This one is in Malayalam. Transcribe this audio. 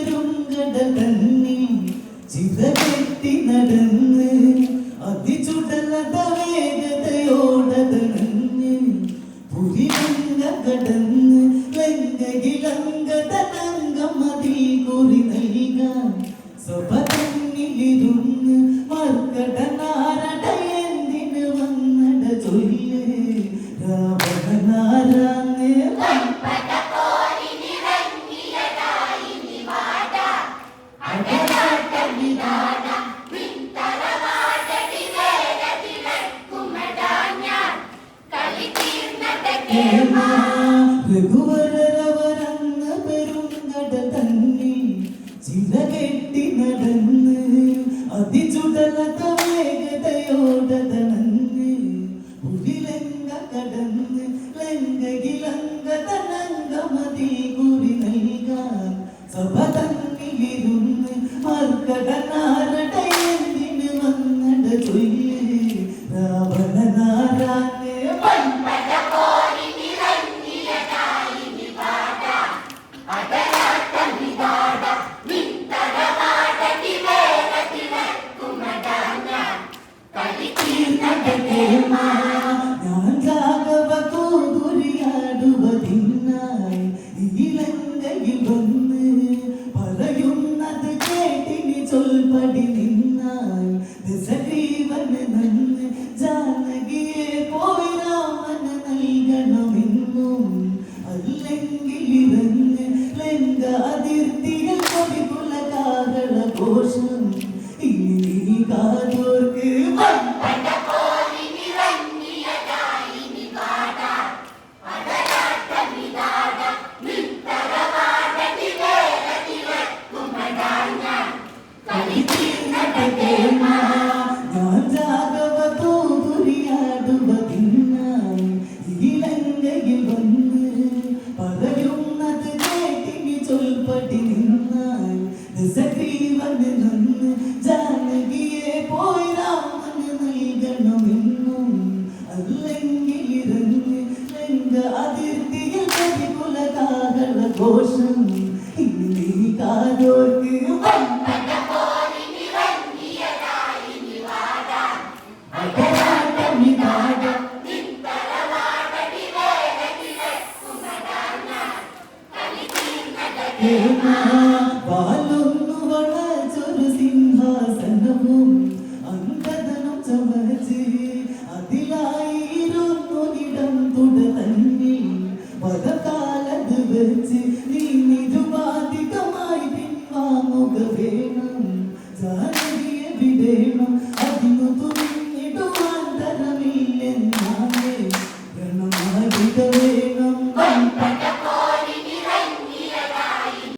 പെരുങ്കട തന്നിൽ ചിറകെട്ടി നടന്ന് അതിചുടലത വേഗതയോടതണഞ്ഞ് പുരിലങ്ക കടന്ന് ലങ്കകിലങ്കതനങ്കമതിൽ കുറി നൽകാൻ സ്വപതന്നിലിരുന്ന് രഘുവരവരന്ന പെരുങ്കട തന്നിൽ ചിറകെട്ടി നടന്ന് അതിചുടലത വേഗതയോടതണന്ന് ഉള്ളിലങ്ക കടന്ന് ലങ്കകിലങ്ക തനങ്കമതി കുറി നൽകാൻ സഭ Hey, ma, follow.